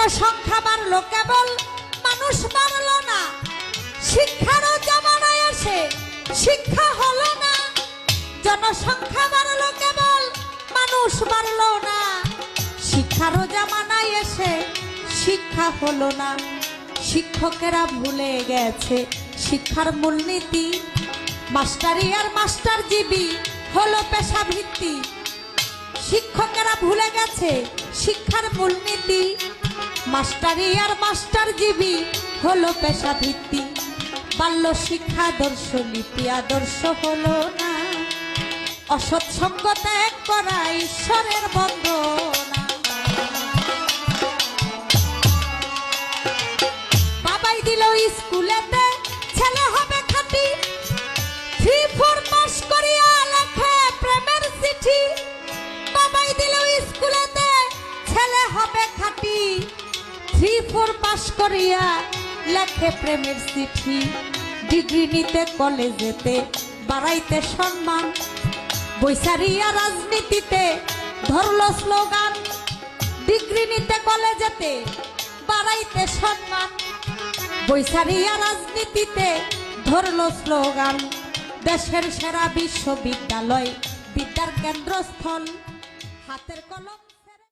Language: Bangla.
জনসংখ্যা বাড়লো কেবল? মানুষ বাড়লো না। শিক্ষারও জমানায় আসে, শিক্ষা হলো না। জনসংখ্যা বাড়লো কেবল, মানুষ বাড়লো না। শিক্ষারও জামানায় এসে, শিক্ষা হলো না। শিক্ষকেরা ভুলে গেছে, শিক্ষার মূলনীতি। মাস্টারি আর মাস্টার জীবী হলো পেশা ভিত্তি শিক্ষকেরা ভুলে গেছে, শিক্ষার মূলনীতি। মাস্টারি আর মাস্টার জীবী হলো পেশা ভিত্তি বাল্য শিক্ষা দর্শ নীতি আদর্শ হলো না। অসৎ সঙ্গ ত্যাগ করা ঈশ্বরের বন্দনা। বাবাই দিল স্কুলেতে থ্রি ফোর পাস করিয়া লেখে প্রেমের চিঠি। ডিগ্রি নিতে কলেজেতে বাড়াইতে সম্মান। বৈশারিয়া রাজনীতিতে ধরল স্লোগান। ডিগ্রি নিতে কলেজেতে বাড়াইতে সম্মান। বৈশারিয়া রাজনীতিতে ধরল স্লোগান। দেশের সেরা বিশ্ববিদ্যালয়, বিদ্যার কেন্দ্রস্থল। হাতের কলম